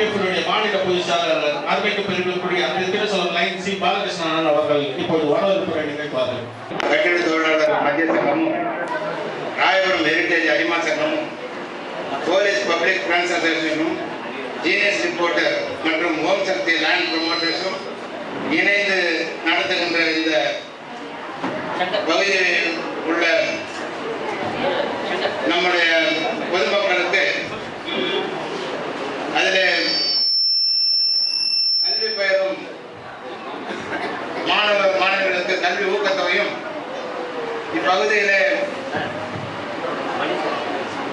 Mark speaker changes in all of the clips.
Speaker 1: PPF மாநில பொதுச் செயலாளர் அருமைக்கு பெருமைக்குரிய அந்த திருச்சலம் லைன் சி பாலகிருஷ்ணன் அவர்கள் இப்போது வரவேற்புரை நிகழ்வார்கள்
Speaker 2: கட்டிட தொழிலாளர் மத்திய சங்கமும் ராயபுரம் ஹெரிட்டேஜ் அடிமா சங்கமும் போலீஸ் பப்ளிக் ஃபினான்ஸ் அசோசியேஷனும் ஜீனியஸ் ரிப்போர்ட்டர் மற்றும் ஓம் சக்தி லேண்ட் ப்ரொமோட்டர்ஸும் இணைந்து நடத்துகின்ற இந்த பகுதியில் உள்ள நம்முடைய பொதுமக்களுக்கு அதில் கல்வி ஊக்கத்தொகையும் இப்பகுதியிலே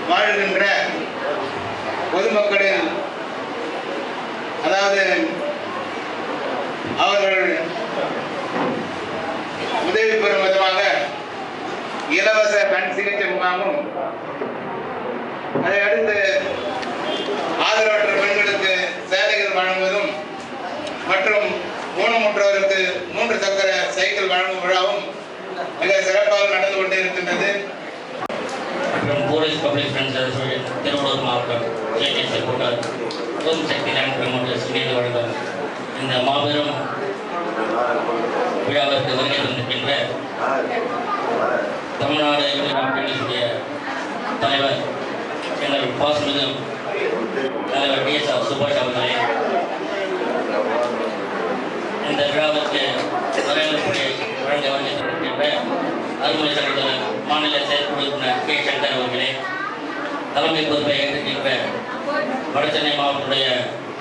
Speaker 2: வாழ்கின்ற பொதுமக்களின் அதாவது அவர்கள் உதவி பெறும் விதமாக இலவச கண் சிகிச்சை முகாமும் அதை அடுத்து ஆதரவற்ற பெண்களுக்கு சேலைகள் வழங்குவதும் மற்றும் ஊனமுற்றவருக்கு மூன்று சக்கர சைக்கிள் வழங்கும் விழாவும் மிக சிறப்பாக நடந்து கொண்டு இருக்கின்றது
Speaker 3: போலீஸ் பப்ளிக் ஃப்ரெண்ட்ஸ் திருவள்ளூர் மாவட்டம் ஜேடிஎஸ் கூட்டார் ஓம் சக்தி லேண்ட் இணைந்து வழங்கும் இந்த மாபெரும் விழாவிற்கு வருகை தந்திருக்கின்ற தமிழ்நாடு இளைஞர் தலைவர் எங்கள் பாசமிகு தலைவர் டி எஸ் ஆர் சுபாஷ் அவர்களே இந்த விழாவிற்கு வரவேற்புரை வழங்க வந்திருக்கின்ற அருமை சகோதரர் மாநில செயற்குழு உறுப்பினர் கே. சங்கர் அவர்களே தலைமை பொறுப்பை ஏற்றிருக்கின்ற வடசென்னை மாவட்டத்துடைய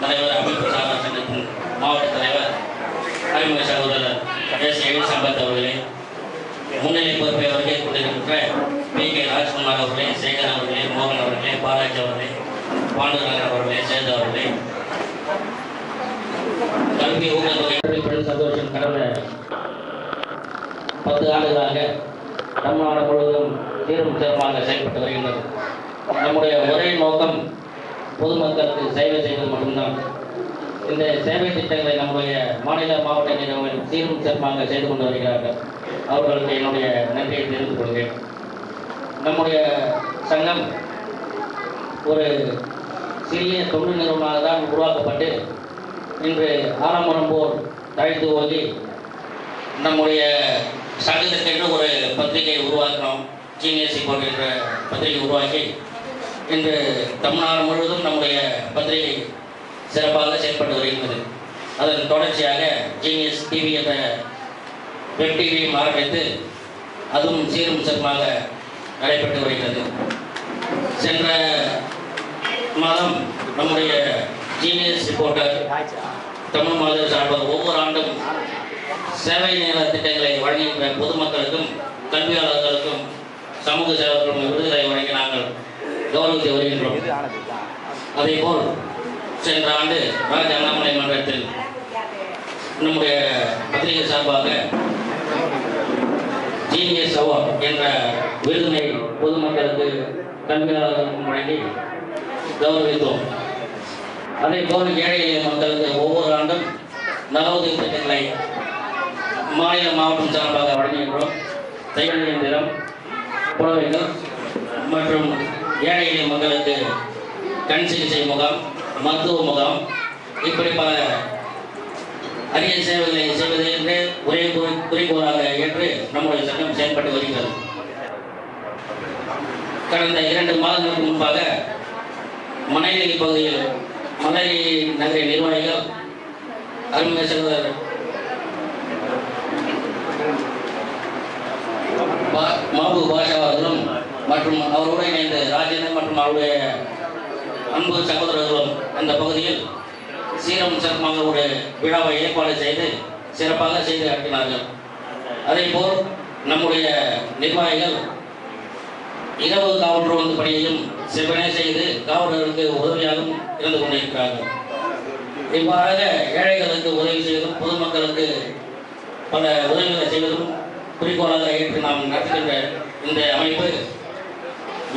Speaker 3: தலைவர் அமைப்பு சாரா சங்கத்தின் மாவட்ட தலைவர் அறிமுக சகோதரர் எஸ் எழில் சம்பத் அவர்களே முன்னிலை பொறுப்பை வருகை கொண்டிருக்கின்ற பி. கே. ராஜ்குமார் அவர்களே சேகர் அவர்களே மோகன் அவர்களே பாலாஜி அவர்களே பாண்டுரங்கன் அவர்களே சேது அவர்களே. கல்வி ஊக்கத்தொகை சந்தோஷம் கடந்த பத்து ஆண்டுகளாக தமிழ்நாடு முழுவதும் தீரும் தீரமாக செயல்பட்டு வருகின்றது. நம்முடைய ஒரே நோக்கம் பொதுமக்களுக்கு சேவை செய்வது மட்டும்தான். இந்த சேவை திட்டங்களை நம்முடைய மாநில மாவட்ட நிறுவனம் சீரும் சிறப்பாக செய்து கொண்டு வருகிறார்கள். அவர்களுக்கு என்னுடைய நன்றியை தெரிந்து கொள்கிறேன். நம்முடைய சங்கம் ஒரு சிறிய தொண்டு நிறுவனமாக தான் உருவாக்கப்பட்டு இன்று ஆலமரம் போர் தழைத்து ஓதி நம்முடைய சங்கத்திற்கென்று ஒரு பத்திரிகை உருவாக்கினோம் ஜீனியஸ் ரிப்போர்ட் என்ற பத்திரிகை உருவாக்கி இன்று தமிழ்நாடு முழுவதும் நம்முடைய பத்திரிகை சிறப்பாக செயல்பட்டு வருகின்றது. அதன் தொடர்ச்சியாக ஜீனியஸ் டிவி என்ற வெப் டிவியும் ஆரம்பித்து அதுவும் சீரும் சிறப்பாக நடைபெற்று வருகிறது சென்ற மாதம் நம்முடைய ஜீனியஸ் ரிப்போர்ட்டர் தமிழ் மாநில சார்பாக ஒவ்வொரு ஆண்டும் சேவை நேர திட்டங்களை வழங்குகின்ற பொதுமக்களுக்கும் கல்வியாளர்களுக்கும் சமூக சேவர்களுக்கும் விருதுகளை வழங்கி நாங்கள் கௌரவித்து வருகின்றோம். அதேபோல் சென்ற ஆண்டு ராஜ அண்ணாமலை மன்றத்தில் நம்முடைய பத்திரிகை சார்பாக ஜீனியஸ் அவார்ட் என்ற விருதினை பொதுமக்களுக்கு கல்வியாளர்களுக்கும் வழங்கி கௌரவித்தோம். அதே போல் ஏழை எளிய மக்களுக்கு ஒவ்வொரு ஆண்டும் நலவுதவி திட்டங்களை மாநில மாவட்டம் சார்பாக வழங்குகின்றோம். தையல் இயந்திரம் புடவைகள் மற்றும் ஏழை எளிய மக்களுக்கு கண் சிகிச்சை முகாம் மருத்துவ முகாம் இப்படி பல அரிய சேவைகளை செய்வது என்று ஒரே குறிக்கோளாக ஏற்று நம்முடைய சட்டம் செயல்பட்டு வருகிறது. கடந்த இரண்டு மாதங்களுக்கு முன்பாக மணலி பகுதியில் மணலி நகர நிர்வாகிகள் அருமை சகோதரர் பா- மாபு பாஷா அவர்களும் மற்றும் அவருடன் இணைந்து ராஜேந்திரன் மற்றும் அவருடைய அன்பு சகோதரர்களும் அந்த பகுதியில் சீரம் சிறப்பாக ஒரு விழாவை ஏற்பாடு செய்து சிறப்பாக செய்து காட்டினார்கள். அதே போல் நம்முடைய நிர்வாகிகள் இரவு காவல் வந்து பணியையும் செவ்வனே செய்து காவலர்களுக்கு உதவியாகவும் இருந்து கொண்டிருக்கிறார்கள். இவ்வாறாக ஏழைகளுக்கு உதவி செய்வதும் பொதுமக்களுக்கு பல உதவிகளை செய்வதும் குறிக்கோளாக ஏற்று நாம் நடத்துகின்ற இந்த அமைப்பு.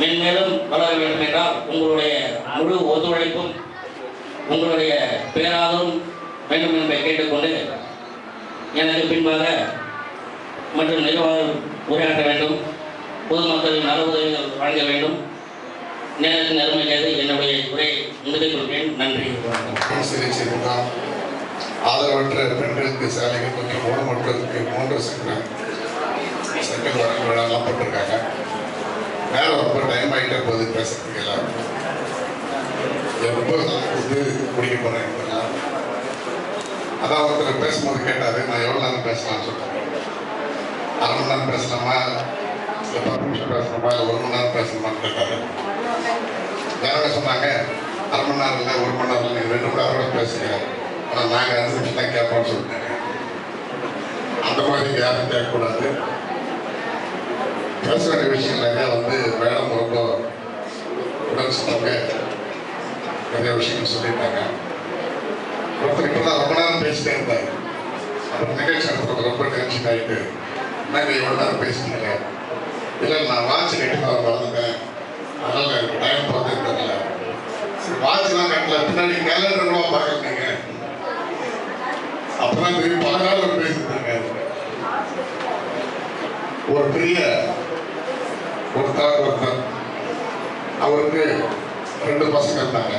Speaker 3: மென்மேலும் வளர வேண்டும் என்றால் உங்களுடைய முழு ஒத்துழைப்பும் உங்களுடைய பேராதரும் வேண்டும் என்பதை கேட்டுக்கொண்டு எனக்கு பின்பாக மற்றும் நிர்வாகம் உரையாற்ற வேண்டும். பொதுமக்களின் நல உதவிகள் வழங்க வேண்டும். நேரத்தின் அருமை விடைபெறுகிறேன் நன்றி வணக்கம்
Speaker 4: சிகிச்சை முகாம் ஆதரவற்ற பெண்களுக்கு சேலைகள் மற்றும் ஊனமற்றதுக்கு மூன்று சங்கம் சங்கம் வர விழாலாம் போட்டிருக்காங்க. நேரம் ரொம்ப டைம் ஆகிட்ட போது பேசுறதுக்கு எல்லாருக்கும் ரொம்ப வந்து குடிக்க போகிறேன் அதான் ஒருத்தர் பேசும்போது கேட்டார் நான் எவ்வளோ நேரம் பேசலாம்னு சொல்லிட்டேன் அரை மணி நேரம் பேசலாமா? இல்லை பத்து நிமிஷம் பேசலாமா இல்லை ஒரு மணி நேரம் பேசலாமான்னு கேட்டாரு. ஜனங்க சொன்னாங்க அரை மணி நேரம் இல்லை ஒரு மணி நேரம் இல்லை ரெண்டு மணி நேரம் கூட பேசுங்க. ஆனால் நாங்கள் அஞ்சு நிமிஷம் தான் கேட்போம்னு சொல்லிட்டாங்க. அந்த மாதிரி யாரும் கேட்கக்கூடாது. பேச வேண்டிய விஷயம் நிறையா வந்து மேடம் ரொம்ப உடல் சொன்னாங்க நிறைய விஷயங்கள் சொல்லியிருந்தாங்க ஒருத்தர் இப்போ தான் ரொம்ப நேரம் பேசிட்டே இருந்தாங்க அப்புறம் நிகழ்ச்சி நடத்துறது ரொம்ப டென்ஷன் ஆகிட்டு நாங்கள் இவ்வளோ நேரம் பேசிட்டீங்க இல்லை நான் வாட்ச் கேட்டு நான் வளர்ந்தேன் அதனால எனக்கு டைம் பார்த்து தெரியல. சரி வாட்ச்லாம் கட்டல பின்னாடி கேலண்டர் கூட பார்க்கல நீங்க. அப்பதான் தெரியும் பல நாள் பேசிட்டு ஒரு பெரிய ஒருத்தர் ஒருத்தர். அவருக்கு ரெண்டு பசங்க இருந்தாங்க.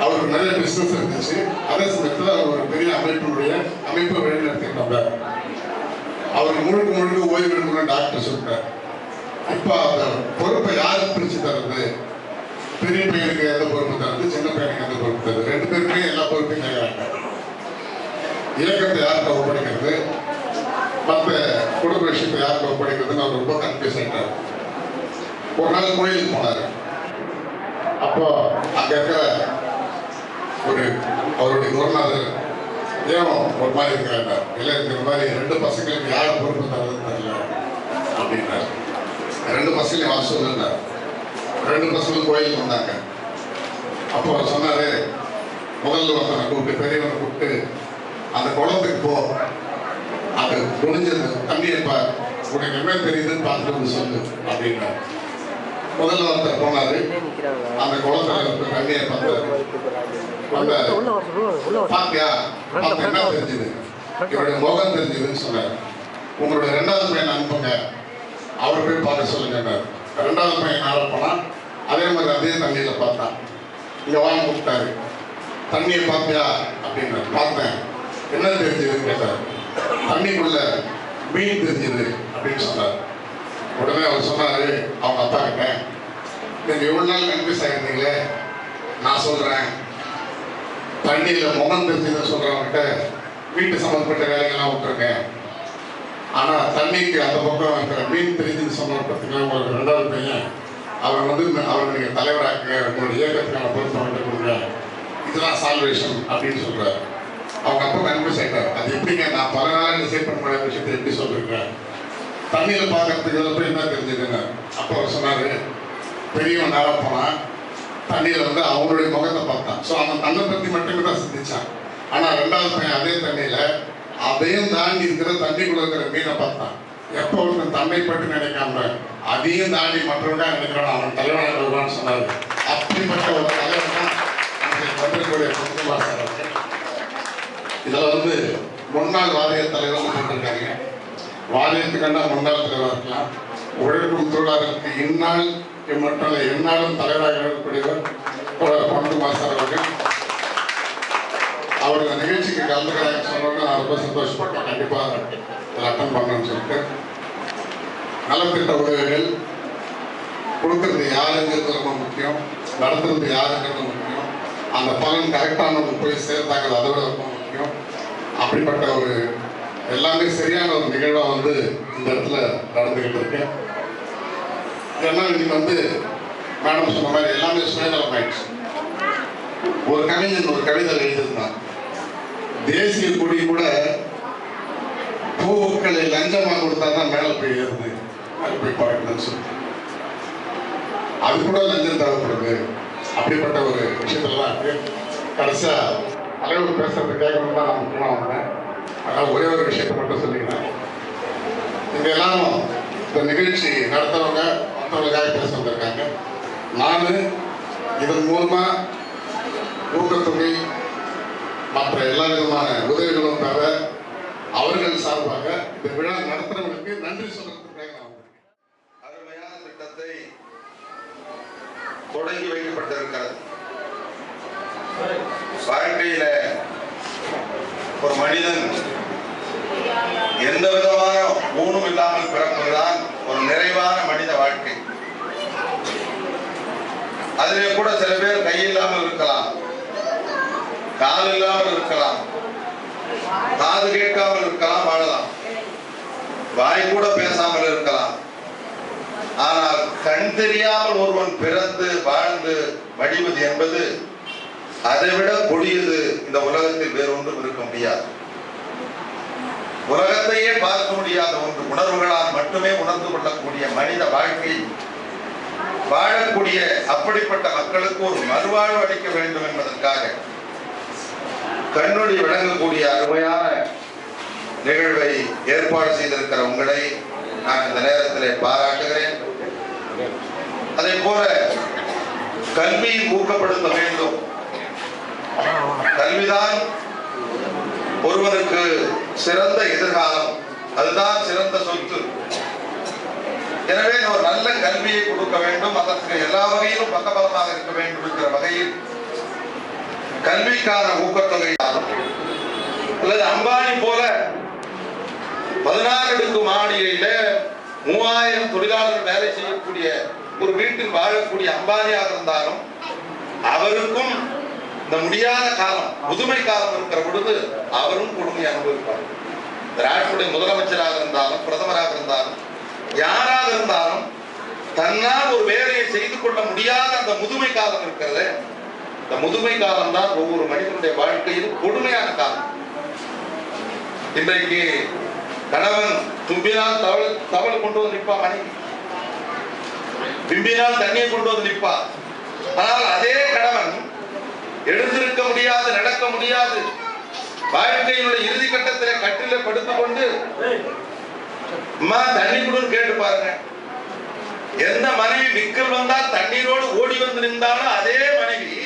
Speaker 4: அவருக்கு நிறைய பிசினஸ் இருந்துச்சு. அதே சமயத்தில் அவர் ஒரு பெரிய அமைப்பினுடைய அமைப்பை வழிநடத்திட்டு வந்தார் அவருக்கு முழுக்க முழுக்க ஓய்வு எடுக்கணும்னு டாக்டர் சொல்றாரு இப்போ அந்த பொறுப்பை யாருக்கு பிரித்து தர்றது? பெரிய பையனுக்கு எந்த பொறுப்பு தருது சின்ன பையனுக்கு எந்த பொறுப்பு தருது ரெண்டு பேருமே எல்லா பொறுப்பையும் கேட்குறாங்க இயக்கத்தை யார்கிட்ட ஒப்படைக்கிறது? மற்ற குடும்ப விஷயத்தை யார்கிட்ட ஒப்படைக்கிறதுன்னு அவர் ரொம்ப கன்ஃபியூஸ் ஆகிட்டார் ஒரு நாள் கோயிலுக்கு போனார். அப்போ அங்க இருக்கிற ஒரு அவருடைய குருநாதர் ஏன் ஒரு மாதிரி இருக்கிறாங்க இல்லை இந்த மாதிரி ரெண்டு பசங்களுக்கு யார் பொறுப்பு தரதுன்னு தெரியல அப்படின்னாரு ரெண்டு பசங்களையும் வர சொல்லுன்னார் ரெண்டு பசங்களும் கோயிலுக்கு வந்தாங்க. அப்போ அவர் சொன்னாரு முதல்ல ஒருத்தனை கூப்பிட்டு பெரியவனை கூப்பிட்டு அந்த குளத்துக்கு போ. அது முடிஞ்சது தண்ணியை பார் உனக்கு என்ன தெரியுதுன்னு பார்த்துட்டு வந்து சொல்லு அப்படின்னா முதல்ல ஒருத்தர் போனாரு. அந்த குளத்துல இருக்க தண்ணியை பார்த்தாரு வந்தாரு. பாத்தியா அப்ப என்ன தெரிஞ்சது? இவருடைய முகம் தெரிஞ்சதுன்னு சொன்னார். உங்களுடைய ரெண்டாவது பையன் அனுப்புங்க. அவர் போய் பார்க்க சொல்லுங்கன்னார் ரெண்டாவது பையன் நாள அதே மாதிரி அதே தண்ணியில் பார்த்தான் இங்கே வாங்க கூப்பிட்டாரு. தண்ணியை பார்த்தியா? அப்படின்னு பார்த்தேன். என்ன தெரிஞ்சதுன்னு கேட்டார். தண்ணிக்குள்ள மீன் தெரிஞ்சது அப்படின்னு சொன்னார். உடனே அவர் சொன்னாரு அவங்க அப்பா கிட்ட நீங்க எவ்வளோ நாள் கன்ஃபியூஸ் ஆயிருந்தீங்களே. நான் சொல்றேன். தண்ணியில முகம் தெரிஞ்சதுன்னு சொல்றவங்கிட்ட வீட்டு சம்பந்தப்பட்ட வேலைகள்லாம் விட்டுருக்கேன் ஆனால் தண்ணிக்கு அந்த பக்கம் இருக்கிற மீன் தெரிஞ்சுன்னு சொன்ன பார்த்தீங்கன்னா உங்களுக்கு ரெண்டாவது பையன். அவர் வந்து அவர் நீங்கள் தலைவராக உங்களுடைய இயக்கத்துக்கான பொறுப்பை வந்து கொடுங்க. இதுதான் சால்வேஷன் அப்படின்னு சொல்கிறார் அவங்க அப்பா கன்ஃபியூஸ் ஆயிட்டார். அது எப்படிங்க? நான் பல நாள் டிசைட் பண்ண முடியாத விஷயத்தை எப்படி சொல்லியிருக்கேன் தண்ணியில் பார்க்கறதுக்கு இதில் போய் என்ன தெரிஞ்சதுன்னு அப்போ அவர் சொன்னார் பெரியவன் நேரா போனால் தண்ணியில வந்து அவங்களுடைய முகத்தை பார்த்தான். ஸோ அவன் தன்னை பற்றி மட்டுமே தான் சிந்திச்சான். ஆனால் ரெண்டாவது பையன் அதே தண்ணியில் அதையும் தாண்டி இருக்கிற தண்ணிக்குள்ள இருக்கிற மீனை பார்த்தான் எப்போ ஒருத்தன் தன்னை பற்றி நினைக்காம அதையும் தாண்டி மற்றவங்க நினைக்கிறான் அவன் தலைவனாக வருவான்னு சொன்னார். அப்படிப்பட்ட ஒரு தலைவர் தான் அன்றைக்கு வந்திருக்கக்கூடிய குமார் இதில் வந்து முன்னாள் வாரிய தலைவர் போட்டிருக்காங்க. வாரியத்துக்கான முன்னாள் தலைவராக இருக்கலாம். உழைக்கும் தொழிலாளருக்கு இந்நாள் மட்டும் எந்நாளும் தலைவராக இருக்கக்கூடியவர் தோழர் பொன்குமார் அவர்கள். அவர் இந்த நிகழ்ச்சிக்கு கலந்துக்கிறாங்க சொன்னோன்னு நான் ரொம்ப சந்தோஷப்பட்டேன். கண்டிப்பாக இதில் அட்டன் பண்ணணும்னு சொல்லிட்டு. நலத்திட்ட உதவிகள் கொடுக்கறது யாருங்கிறது ரொம்ப முக்கியம். நடத்துறது யாருங்கிறது முக்கியம். அந்த பலன் கரெக்டானவங்க போய் சேர்ந்தாங்க அதை விட ரொம்ப முக்கியம். அப்படிப்பட்ட ஒரு எல்லாமே சரியான ஒரு நிகழ்வாக வந்து இந்த இடத்துல நடந்துக்கிட்டு இருக்கேன் ஏன்னா இன்னைக்கு வந்து மேடம் சொன்ன மாதிரி எல்லாமே சுயநலம் ஆயிடுச்சு ஒரு கவிஞன் ஒரு கவிதை எழுதியிருந்தான். தேசிய கொடி கூட பூக்களை லஞ்சமா கொடுத்தா தான் மேல போய் ஏறுது. அது போய் பார்க்கணும்னு சொல்லி அது கூட லஞ்சம் தேவைப்படுது. அப்படிப்பட்ட ஒரு விஷயத்துல தான் இருக்கு. கடைசியா தலைவர் பேசுறது கேட்கணும் தான் நான் முக்கியமாக வந்தேன். அதனால ஒரே ஒரு விஷயத்தை மட்டும் சொல்லிக்கிறேன். இங்க எல்லாரும் இந்த நிகழ்ச்சி நடத்துறவங்க மற்றவங்களுக்காக பேச வந்திருக்காங்க. நான் இதன் மூலமா ஊக்கத்தொகை மற்ற எல்லா விதமான உதவிகளும் பெற அவர்கள் சார்பாக இந்த விழா நடத்துறவங்களுக்கு நன்றி சொல்றதுக்காக நான்
Speaker 5: அருமையான திட்டத்தை தொடங்கி வைக்கப்பட்டிருக்கிறது. வாழ்க்கையில ஒரு மனிதன் எந்த விதமான ஊனும் இல்லாமல் பிறப்பதுதான் ஒரு நிறைவான மனித வாழ்க்கை. அதிலே கூட சில பேர் கை இல்லாமல் இருக்கலாம். கால் இல்லாமல் இருக்கலாம். காது கேட்காமல் இருக்கலாம் வாழலாம். வாய் கூட பேசாமல் இருக்கலாம். ஆனால் கண் தெரியாமல் ஒருவன் பிறந்து வாழ்ந்து வடிவது என்பது அதைவிட கொடியது. இந்த உலகத்தில் வேறொன்றும் இருக்க முடியாது. உலகத்தையே பார்க்க முடியாத ஒன்று உணர்வுகளால் மட்டுமே உணர்ந்து கொள்ளக்கூடிய மனித வாழ்க்கை. வாழக்கூடிய அப்படிப்பட்ட மக்களுக்கு ஒரு மறுவாழ்வு அளிக்க வேண்டும் என்பதற்காக கண்ணொளி விளங்கக்கூடிய அருமையான நிகழ்வை ஏற்பாடு செய்திருக்கிற உங்களை நான் இந்த நேரத்தில் பாராட்டுகிறேன். அதே போல கல்வியை ஊக்கப்படுத்த வேண்டும். கல்விதான் ஒருவனுக்கு சிறந்த எதிர்காலம். அதுதான் சிறந்த சொத்து. எனவே ஒரு நல்ல கல்வியை கொடுக்க வேண்டும். அதற்கு எல்லா வகையிலும் பக்கபலமாக இருக்க வேண்டும் என்கிற வகையில் கல்விக்கான ஊக்கத்தொகை அல்லது அம்பானி போல பதினாறு அடுக்கு மாடியில மூவாயிரம் தொழிலாளர்கள் வேலை செய்யக்கூடிய ஒரு வீட்டில் வாழக்கூடிய அம்பானியாக இருந்தாலும் அவருக்கும் இந்த முடியாத காலம் முதுமை காலம் இருக்கிற பொழுது அவரும் கொடுமை அனுபவிப்பார். நாட்டுடைய முதலமைச்சராக இருந்தாலும் பிரதமராக இருந்தாலும் யாராக இருந்தாலும் தன்னால் ஒரு வேலையை செய்து கொள்ள முடியாத அந்த முதுமை காலம் இருக்கிறது. இந்த முதுமை காலம் தான் ஒவ்வொரு மனிதனுடைய வாழ்க்கையிலும் கொடுமையான காலம். இன்றைக்கு கணவன் தும்பினால் தவள் தவள் கொண்டு வந்து நிற்பா மனைவி. பிம்பினால் தண்ணியை கொண்டு வந்து நிற்பா ஆனால் அதே கணவன் எழுந்திருக்க முடியாது நடக்க முடியாது. வாழ்க்கையினுடைய இறுதி கட்டத்தில் கட்டில படுத்து கொண்டு அம்மா தண்ணி கொடுன்னு கேட்டு பாருங்க. எந்த மனைவி விக்கல் வந்தால் தண்ணீரோடு ஓடி வந்து நின்றாலும் அதே மனைவி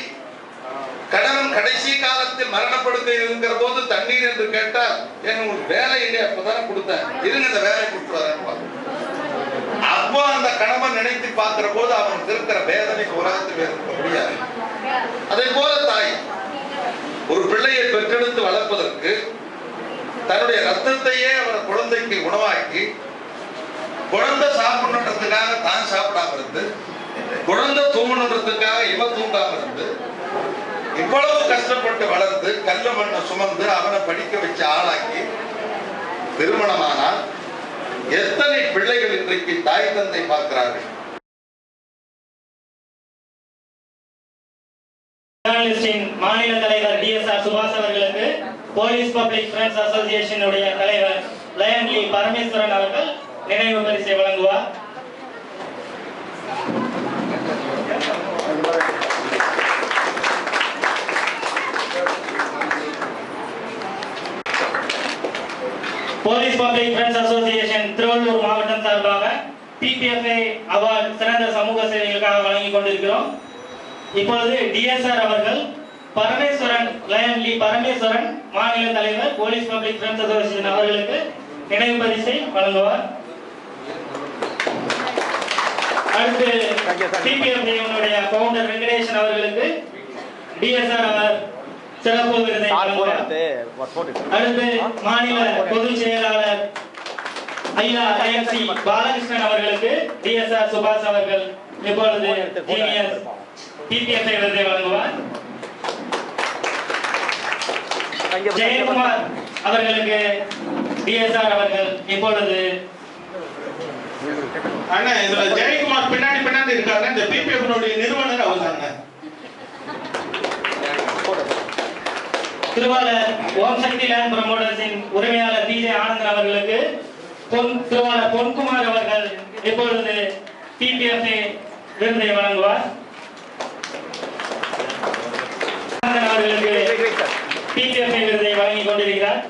Speaker 5: கணவன் கடைசி காலத்தில் மரணப்படுக்கை இருக்கிற போது தண்ணீர் என்று கேட்டால் எங்க உங்களுக்கு வேலை இல்லையா அப்பதானே கொடுத்தேன். இருங்க இந்த வேலை கொடுத்து வரேன் அப்போ அந்த கணவன் நினைத்து பார்க்கிற போது அவனுக்கு இருக்கிற வேதனை உலகத்தில் இருக்க முடியாது. அதே போல தாய் ஒரு பிள்ளையை பெற்றெடுத்து வளர்ப்பதற்கு தன்னுடைய ரத்தத்தையே அவர் குழந்தைக்கு உணவாக்கி குழந்தை சாப்பிடணுன்றதுக்காக தான் சாப்பிடாம இருந்து குழந்தை தூங்கணுன்றதுக்காக இவ தூங்காம இருந்து இவ்வளவு கஷ்டப்பட்டு வளர்ந்து கல்ல மண்ணை சுமந்து அவனை படிக்க வச்சு ஆளாக்கி திருமணமானால் எத்தனை பிள்ளைகள் இன்றைக்கு தாய் தந்தை பார்க்கிறார்கள்?
Speaker 6: மாநில தலைவர் டி எஸ் ஆர் சுபாஷ் அவர்களுக்கு போலீஸ் பப்ளிக் ஃப்ரெண்ட்ஸ் அசோசியேஷனுடைய தலைவர் லயன் லீ பரமேஸ்வரன் அவர்கள் நினைவு பரிசை வழங்குவார். Police public friends association Tiruvallur மாவட்டம் சார்பாக பிபிஎஃப்ஐ அவார்டு சிறந்த சமூக சேவைகளுக்காக வழங்கி கொண்டிருக்கிறோம். இப்பொழுது டிஎஸ்ஆர் அவர்கள் பரமேஸ்வரன் லயன் பரமேஸ்வரன் மாநில தலைவர் போலீஸ் பப்ளிக் ஃப்ரெண்ட்ஸ் அசோசியேஷன் அவர்களுக்கு நினைவு பரிசை வழங்குவார். அடுத்து பிபிஎஃப்ஐ பவுண்டர் வெங்கடேசன் அவர்களுக்கு டிஎஸ்ஆர் அவர் சிறப்பு விருதை அடுத்து மாநில பொதுச் செயலாளர் ஐயா ஐஎன்சி பாலகிருஷ்ணன் அவர்களுக்கு டிஎஸ்ஆர் சுபாஷ் அவர்கள் இப்பொழுது ஜீனியஸ் பிபிஎஃப்ஐ விருதை வழங்குவார். ஜெயக்குமார் அவர்களுக்கு டிஎஸ்ஆர் அவர்கள் இப்பொழுது
Speaker 1: அண்ணா இதுல ஜெயக்குமார் பின்னாடி பின்னாடி இருக்காங்க இந்த பிபிஎஃப் நிறுவனர் அவர் தாங்க
Speaker 6: திருவாளர் ஓம் சக்தி லேண்ட் ப்ரமோட்டர்ஸின் உரிமையாளர் டிஜே ஆனந்தன் அவர்களுக்கு பொன் திருவாளர் பொன்குமார் அவர்கள் இப்பொழுது பிபிஎஃப்ஐ விருதை வழங்குவார். ஆனந்தன் அவர்களுக்கு பிபிஎஃப்ஐ விருதை வழங்கிக் கொண்டிருக்கிறார்.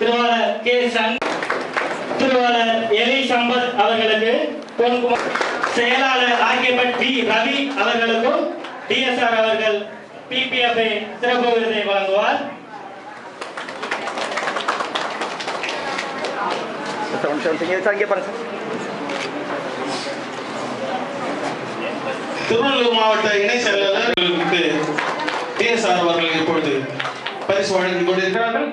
Speaker 6: திருவாளர் கே சங் திருவாளர் எலி சம்பத் அவர்களுக்கு பொன்குமார் செயலாளர் ஆகியபட் பி ரவி அவர்களுக்கும் டிஎஸ்ஆர் அவர்கள் பிபிஎஃப்ஐ சிறப்பு விருதை வழங்குவார்?
Speaker 1: திருவள்ளூர் மாவட்ட இணை செயலாளர்களுக்கு டிஎஸ்ஆர் அவர்கள் இப்பொழுது பரிசு வழங்கிக் கொண்டிருக்கிறார்கள்.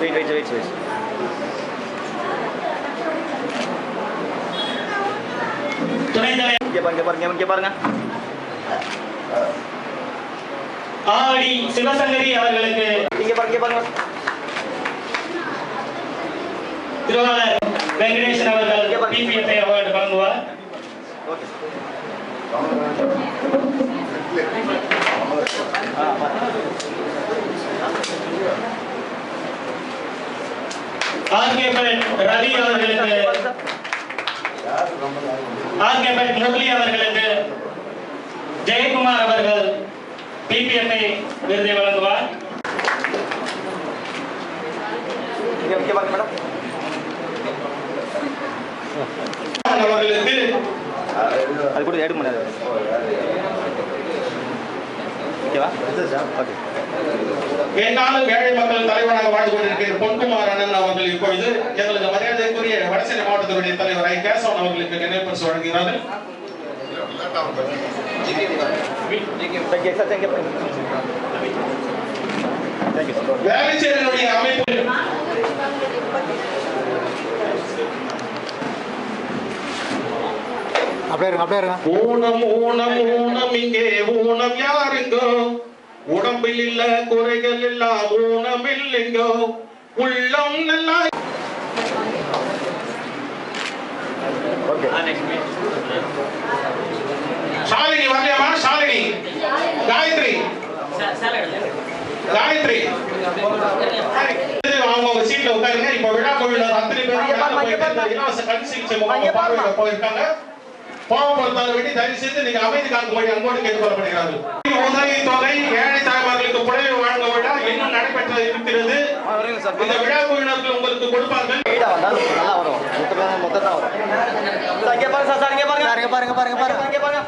Speaker 7: வெயிட் வெயிட் வெயிட் வெயிட்
Speaker 6: துணைத் தலைவர்.
Speaker 7: இங்கே பாருங்க பாருங்க இங்கே பாருங்க.
Speaker 6: ஆவடி சிவசங்கரி அவர்களுக்கு
Speaker 7: இங்கே பாருங்க பாருங்க.
Speaker 6: திருவாளர் வெங்கடேசன் அவர்கள் பிபிஎஃப்ஐ அவார்டு வழங்குவார்.
Speaker 7: ஓகே. ஆ பாருங்க
Speaker 6: ஆர்கேபேட் ரவி அவர்களுக்கு ஆர்கேபேட் முரளி அவர்களுக்கு ஜெயக்குமார் அவர்கள் பிபிஎஃப்ஐ விருதை வழங்குவார்.
Speaker 1: அவர்களுக்கு
Speaker 7: அது கூட முடியாது ஓகேவா ஓகே
Speaker 1: என்னாலும் ஏழை மக்கள் தலைவராக வாழ்ந்து கொண்டிருக்கிற பொன்குமார் அண்ணன் அவர்கள் இப்பொழுது எங்களது மரியாதைக்குரிய வடசென்னை மாவட்டத்தினுடைய தலைவர் ஐ கேசவன் அவர்களுக்கு நினைவு வழங்குகிறார்கள். வேலைச்சேரியினுடைய அமைப்பு.
Speaker 7: அப்படியே இருங்க அப்படியே இருங்க.
Speaker 1: ஊனம் ஊனம் ஊனம் இங்கே ஊனம் யாருங்கோ? உடம்பில் இல்ல குறைகள் எல்லாம் ஊனம் இல்லைங்கோ? உள்ளம் நல்லா ஷாலினி வரலையாமா ஷாலினி காயத்ரி. காயத்ரி. அவங்க சீட்ல உட்காருங்க. இப்ப விழா கோவிலர் அத்தனை பேரும் இலவச கண் சிகிச்சை போயிருக்காங்க. கோவப்படுத்தாத வேண்டி தயவு செய்து நீங்க அமைதி காக்கும்படி அன்போடு கேட்டுக்கொள்ளப்படுகிறார்கள். உதவி தொகை ஏழை தாய்மார்களுக்கு புடவை வழங்க விழா இன்னும் நடைபெற்று இருக்கிறது? இந்த விழா குழுவினர்கள் உங்களுக்கு கொடுப்பார்கள்.
Speaker 7: பாருங்க பாருங்க. பாருங்க பாருங்க பாருங்க.